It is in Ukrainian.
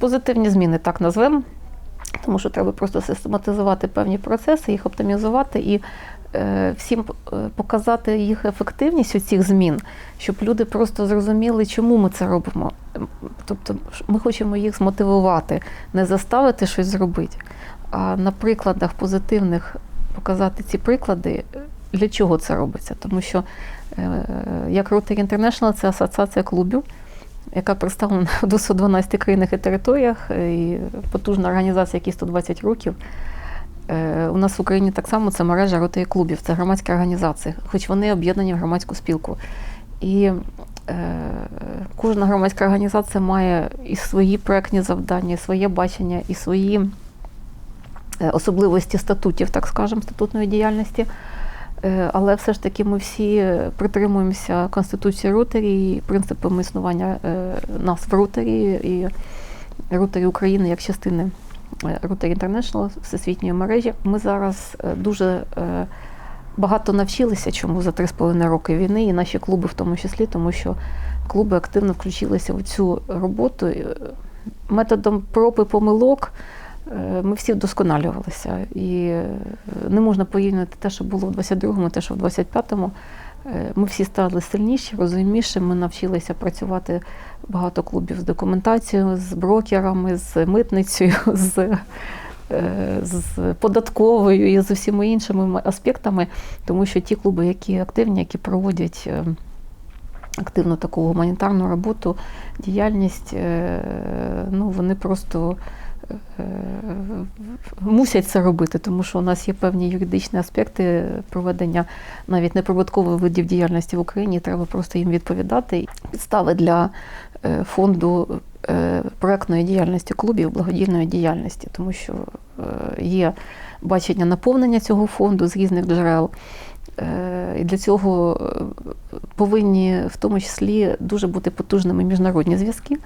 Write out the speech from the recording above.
Позитивні зміни так назвемо, тому що треба просто систематизувати певні процеси, їх оптимізувати і е, всім е, показати їх ефективність у цих змін, щоб люди просто зрозуміли, чому ми це робимо. Тобто ми хочемо їх змотивувати, не заставити щось зробити, а на прикладах позитивних показати ці приклади, для чого це робиться. Тому що е, як Rotary International це асоціація клубів яка представлена в 212 країнах і територіях, е, і потужна організація, якій 120 років. Е, У нас в Україні так само це мережа ротарі клубів, це громадські організації, хоч вони об'єднані в громадську спілку. І е, кожна громадська організація має і свої проектні завдання, і своє бачення, і свої особливості статутів, так скажемо, статутної діяльності. Е, Але все ж таки ми всі притримуємося Конституції Ротарі і принципами існування е, нас в Ротарі і Ротарі України як частини Rotary International всесвітньої мережі. Ми зараз е, дуже багато навчилися, чому за 3,5 роки війни, і наші клуби в тому числі, тому що клуби активно включилися в цю роботу. Методом проб і помилок ми всі вдосконалювалися. І е, не можна порівняти те, що було в 22-му, те, що в 25-му. Е, Ми всі стали сильніші, розумніші. Ми навчилися працювати багато клубів з документацією, з брокерами, з митницею, з, е, з податковою і з усіма іншими аспектами, тому що ті клуби, які активні, які проводять е, активну таку гуманітарну роботу, діяльність, е, ну вони просто е, мусять це робити, тому що у нас є певні юридичні аспекти проведення навіть неприбуткових видів діяльності в Україні. Треба просто їм відповідати. Підстави для е, фонду е, проектної діяльності клубів, благодійної діяльності, тому що е, є бачення наповнення цього фонду з різних джерел. Е, І для цього е, повинні в тому числі дуже бути потужними міжнародні зв'язки.